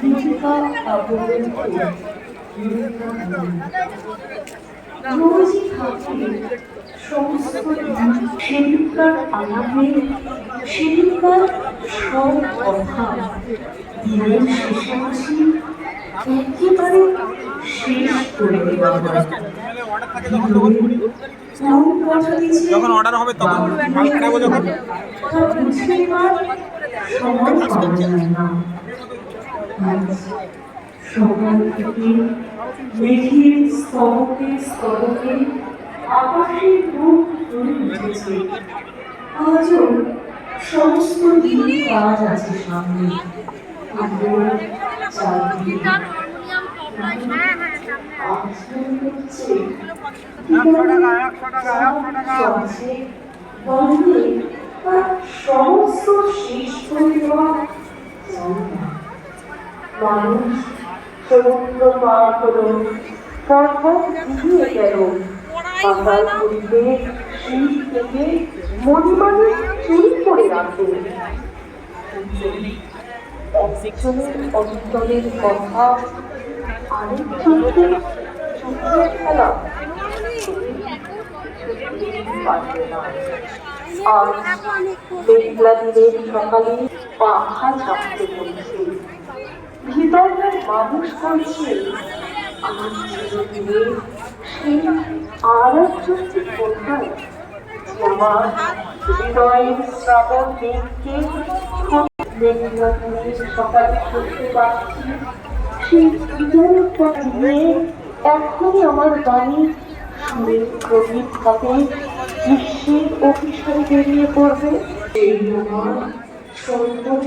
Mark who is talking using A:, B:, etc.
A: দীপিকা অবলম্বন রোজই ঠাকুরের সমস্ত সেদিনকার আলাপে সেদিনকার সব কথা দিনের শেষে আসি একেবারে শেষ করে দেওয়া হয়
B: যখন অর্ডার হবে তখন
A: সময় থেকে মেঘের স্তবকে স্তবকে আকাশের মুখ ধরে উঠেছে আজও সমস্ত দিন কাজ আছে সামনে মনে সমস্ত শেষ করে দেওয়া যায় না। মানুষ সমুদ্র পার হলো পর্বত চুরি করে রাখে একজনের অন্তরের কথা আরেকজনকে পারবে না মেঘলা দিনের সকালে পাখা চাপতে মানুষ করছে আমার চিরদিনে সেই আর আমার হৃদয়ের শ্রাবণ মেঘকে শুনতে পাচ্ছি। সেই হৃদয়ের নিয়ে এখনই আমার বাণী সুরের প্রদীপ হাতে গ্রীষ্মের অফিসারে বেরিয়ে পড়বে। এই আমার সৌন্দর্য